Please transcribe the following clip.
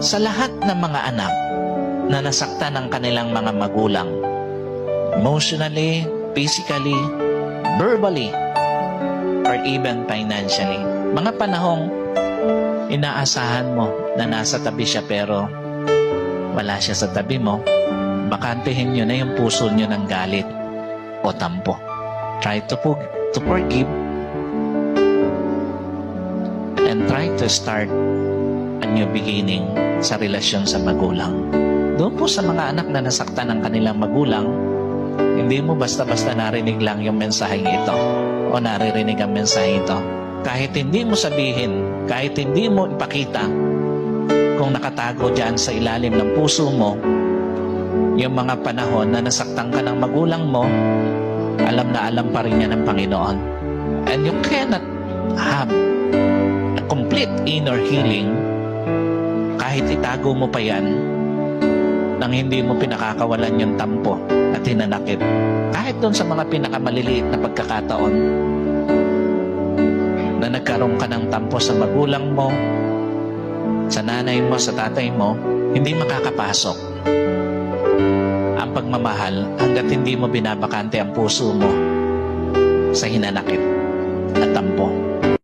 Sa lahat ng mga anak na nasaktan ng kanilang mga magulang, emotionally, physically, verbally, or even financially, mga panahong inaasahan mo na nasa tabi siya pero wala siya sa tabi mo, bakantehin nyo na yung puso nyo ng galit o tampo. Try to, to forgive and try to start a new beginning sa relasyon sa magulang. Doon po sa mga anak na nasaktan ng kanilang magulang, hindi mo basta-basta narinig lang yung mensaheng ito o naririnig ang mensahe ito. Kahit hindi mo sabihin, kahit hindi mo ipakita kung nakatago dyan sa ilalim ng puso mo, yung mga panahon na nasaktan ka ng magulang mo, alam na alam pa rin yan ng Panginoon. And you cannot have a complete inner healing kahit itago mo pa yan nang hindi mo pinakakawalan yung tampo at hinanakit. Kahit doon sa mga pinakamaliliit na pagkakataon na nagkaroon ka ng tampo sa magulang mo, sa nanay mo, sa tatay mo, hindi makakapasok ang pagmamahal hanggat hindi mo binabakante ang puso mo sa hinanakit at tampo.